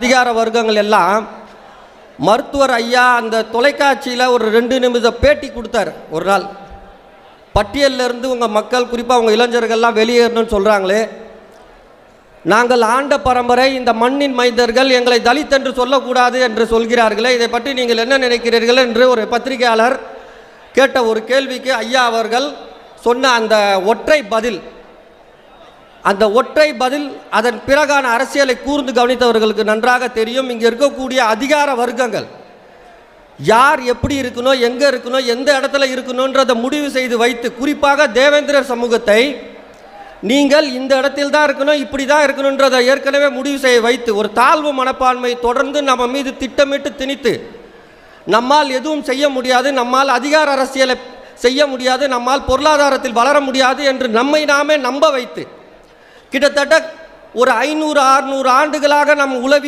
அதிகார வர்க்கங்கள் எல்லாம் மருத்துவர் ஐயா அந்த தொலைக்காட்சியில் ஒரு ரெண்டு நிமிஷம் பேட்டி கொடுத்தார். ஒரு நாள். பட்டியலிருந்து உங்கள் மக்கள் குறிப்பாக உங்கள் இளைஞர்கள்லாம் வெளியேறணும்னு சொல்கிறாங்களே நாங்கள் ஆண்ட பரம்பரை இந்த மண்ணின் மைந்தர்கள் எங்களை தலித் என்று சொல்லக்கூடாது என்று சொல்கிறார்களே. இதை பற்றி நீங்கள் என்ன நினைக்கிறீர்கள் என்று ஒரு பத்திரிகையாளர் கேட்ட ஒரு கேள்விக்கு ஐயா அவர்கள் சொன்ன அந்த ஒற்றை பதில். அந்த ஒற்றை பதில் அதன் பிறகான அரசியலை கூர்ந்து கவனித்தவர்களுக்கு நன்றாக தெரியும். இங்கே இருக்கக்கூடிய அதிகார வர்க்கங்கள் யார் எப்படி இருக்கணும் எங்கே இருக்கணும் எந்த இடத்துல இருக்கணுன்றதை முடிவு செய்து வைத்து குறிப்பாக தேவேந்திரர் சமூகத்தை நீங்கள் இந்த இடத்தில் தான் இருக்கணும் இப்படி தான் இருக்கணுன்றதை ஏற்கனவே முடிவு செய்ய வைத்து ஒரு தாழ்வு மனப்பான்மை தொடர்ந்து நம்ம மீது திட்டமிட்டு திணித்து நம்மால் எதுவும் செய்ய முடியாது நம்மால் அதிகார அரசியலை செய்ய முடியாது நம்மால் பொருளாதாரத்தில் வளர முடியாது என்று நம்மை நாமே நம்ப வைத்து கிட்டத்தட்ட ஒரு ஐநூறு அறுநூறு ஆண்டுகளாக நம் உளவி